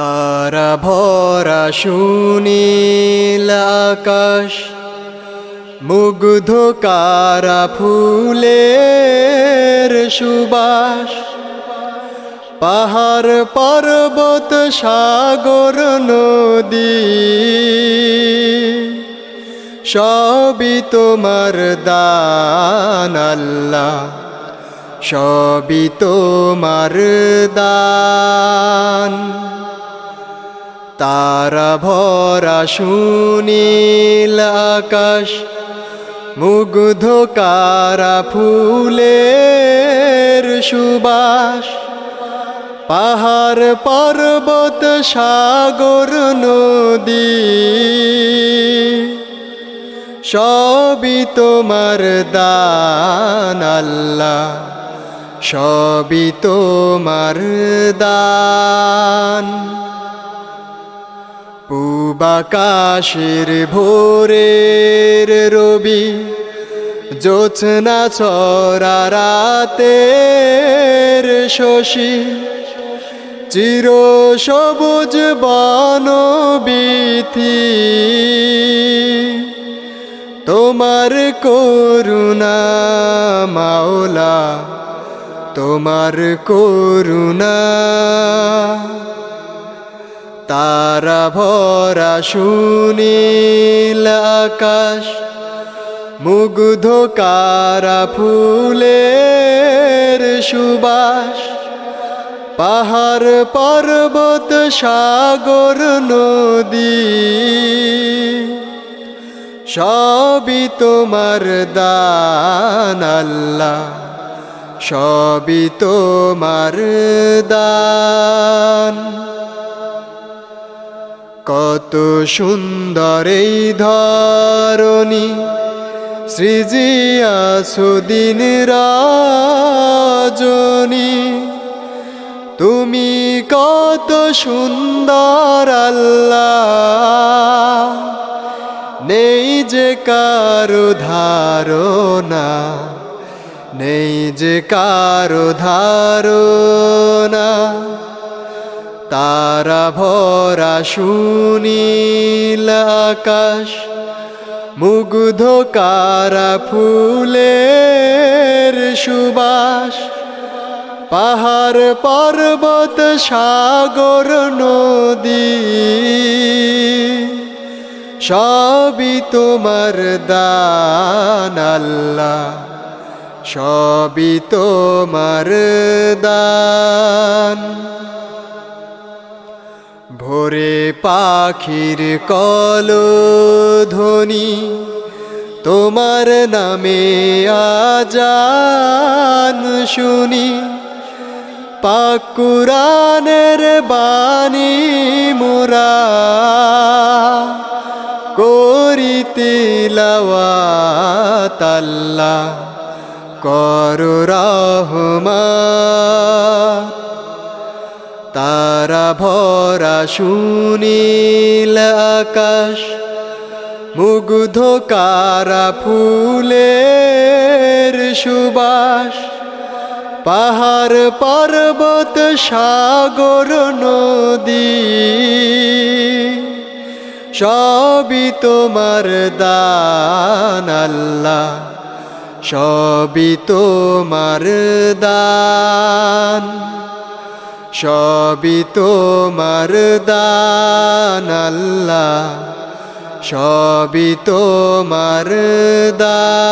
তারা ভরা সুনীল আকাশ মুগ্ধ কারা ফুলের সুবাস। পাহাড় পর্বত, সাগর, নদী, সবই তোমার দান আল্লাহ, সবই তোমার দান। তারা ভরা সুনীল আকাশ, মুগ্ধ কারা ফুলের সুবাস। পাহাড় পর্বত, সাগর, নদী, সবই তোমার দান আল্লাহ, সবই তোমার দান। পূবাকাশের ভোরের রবি জোছনা ছড়া রাতের শশী, চির সবুজ বনবিথি। তোমার করুণা মাওলা, তোমার করুণা তারা ভরা সুনীল আকাশ, মুগ্ধ কারা ফুলের সুবাস, পাহাড় পর্বত সাগর নদী। সবই তোমার দান আল্লাহ, সবই তোমার দান। কত সুন্দর এই ধরণী। সৃজিয়া সুদিন রাজনী। তুমি কত সুন্দর আল্লাহ। নেই যে কারও ধারণা, নেই যে কারও ধারণা। তারা ভরা সুনীল আকাশ, মুগ্ধ কারা ফুলের সুবাস। পাহাড় পর্বত, সাগর, নদী, সবই তোমার দান আল্লাহ, সবই তোমার দান। ভোরে পাখির কল ধ্বনি, তোমার নামে আজান শুনি। পাকুরানের বাণী মোরা করিতে লাওয়াতাল্লা করু রহমা। তারা ভরা সুনীল আকাশ, মুগ্ধ কারা ফুলের সুবাস। পাহাড় পর্বত, সাগর, নদী, সবই তোমার দান আল্লাহ, সবই তোমার দান। সবই তোমার দান আল্লাহ সবই তোমার দান।